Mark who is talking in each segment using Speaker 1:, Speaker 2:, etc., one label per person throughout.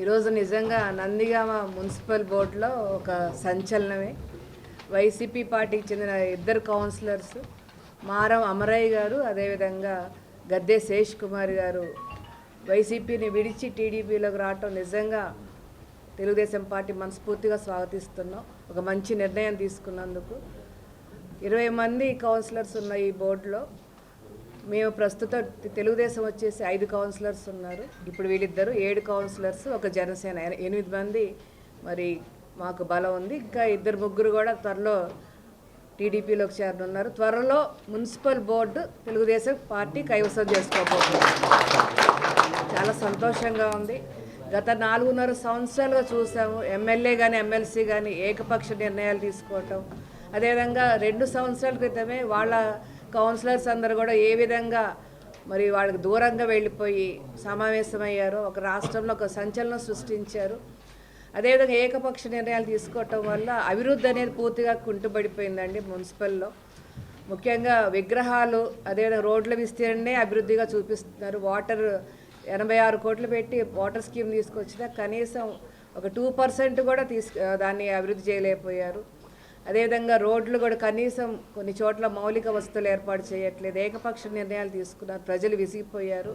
Speaker 1: ఈరోజు నిజంగా నందిగామ మున్సిపల్ బోర్డులో ఒక సంచలనమే. వైసీపీ పార్టీకి చెందిన ఇద్దరు కౌన్సిలర్స్ మారం అమరయ్య గారు అదేవిధంగా గద్దె శేష్ కుమార్ గారు వైసీపీని విడిచి టీడీపీలోకి రావటం నిజంగా తెలుగుదేశం పార్టీ మనస్ఫూర్తిగా స్వాగతిస్తున్నాం. ఒక మంచి నిర్ణయం తీసుకున్నందుకు ఇరవై మంది కౌన్సిలర్స్ ఉన్న ఈ బోర్డులో మేము ప్రస్తుతం తెలుగుదేశం వచ్చేసి ఐదు కౌన్సిలర్స్ ఉన్నారు. ఇప్పుడు వీళ్ళిద్దరు ఏడు కౌన్సిలర్స్ ఒక జనసేన. ఎనిమిది మంది మరి మాకు బలం ఉంది. ఇంకా ఇద్దరు ముగ్గురు కూడా త్వరలో టీడీపీలోకి చేరనున్నారు. త్వరలో మున్సిపల్ బోర్డు తెలుగుదేశం పార్టీ కైవసం చేసుకోబోతుంది. చాలా సంతోషంగా ఉంది. గత నాలుగున్నర సంవత్సరాలుగా చూసాము. ఎమ్మెల్యే కానీ ఎమ్మెల్సీ కానీ ఏకపక్ష నిర్ణయాలు తీసుకోవటం. అదేవిధంగా రెండు సంవత్సరాల క్రితమే వాళ్ళ కౌన్సిలర్స్ అందరూ కూడా ఏ విధంగా మరి వాళ్ళకి దూరంగా వెళ్ళిపోయి సమావేశమయ్యారో ఒక రాష్ట్రంలో ఒక సంచలనం సృష్టించారు. అదేవిధంగా ఏకపక్ష నిర్ణయాలు తీసుకోవటం వల్ల అభివృద్ధి అనేది పూర్తిగా కుంటుపడిపోయిందండి మున్సిపల్లో. ముఖ్యంగా విగ్రహాలు అదేవిధంగా రోడ్ల విస్తీర్ణనే అభివృద్ధిగా చూపిస్తున్నారు. వాటర్ ఎనభై ఆరు కోట్లు పెట్టి వాటర్ స్కీమ్ తీసుకొచ్చినా కనీసం ఒక టూ పర్సెంట్ కూడా తీసు దాన్ని అభివృద్ధి చేయలేకపోయారు. అదేవిధంగా రోడ్లు కూడా కనీసం కొన్ని చోట్ల మౌలిక వస్తువులు ఏర్పాటు చేయట్లేదు. ఏకపక్ష నిర్ణయాలు తీసుకున్నారు. ప్రజలు విసిగిపోయారు.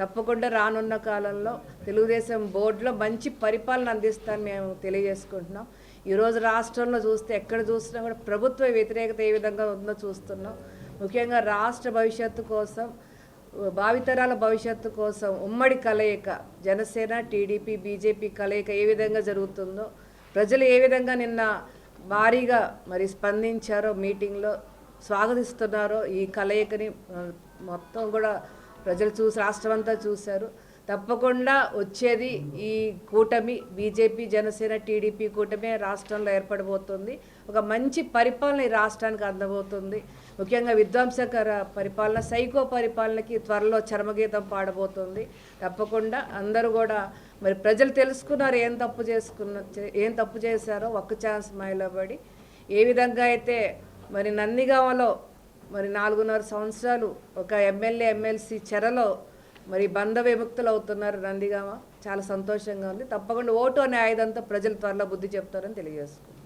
Speaker 1: తప్పకుండా రానున్న కాలంలో తెలుగుదేశం బోర్డులో మంచి పరిపాలన అందిస్తాను మేము తెలియజేసుకుంటున్నాం. ఈరోజు రాష్ట్రంలో చూస్తే ఎక్కడ చూసినా కూడా ప్రభుత్వ వ్యతిరేకత ఏ విధంగా ఉందో చూస్తున్నాం. ముఖ్యంగా రాష్ట్ర భవిష్యత్తు కోసం భావితరాల భవిష్యత్తు కోసం ఉమ్మడి కలయిక జనసేన టీడీపీ బీజేపీ కలయిక ఏ విధంగా జరుగుతుందో ప్రజలు ఏ విధంగా నిన్న భారీగా మరి స్పందించారో మీటింగ్లో స్వాగతిస్తున్నారో ఈ కలయికని మొత్తం కూడా ప్రజలు చూసి రాష్ట్రం అంతా చూశారు. తప్పకుండా వచ్చేది ఈ కూటమి బీజేపీ జనసేన టీడీపీ కూటమి రాష్ట్రంలో ఏర్పడబోతుంది. ఒక మంచి పరిపాలన ఈ రాష్ట్రానికి అందబోతుంది. ముఖ్యంగా విధ్వంసకర పరిపాలన సైకో పరిపాలనకి త్వరలో చర్మగీతం పాడబోతుంది. తప్పకుండా అందరూ కూడా మరి ప్రజలు తెలుసుకున్నారు ఏం తప్పు చేసుకున్న ఏం తప్పు చేశారో ఒక్క ఛాన్స్ మాయలో పడి ఏ విధంగా అయితే మరి నందిగామలో మరి నాలుగున్నర సంవత్సరాలు ఒక ఎమ్మెల్యే ఎమ్మెల్సీ చెరలో మరి బంధ విముక్తులు అవుతున్నారు నందిగామ చాలా సంతోషంగా ఉంది. తప్పకుండా ఓటు అనే ఆయుధంతో ప్రజలు త్వరలో బుద్ధి చెప్తారని తెలియజేసుకుంటారు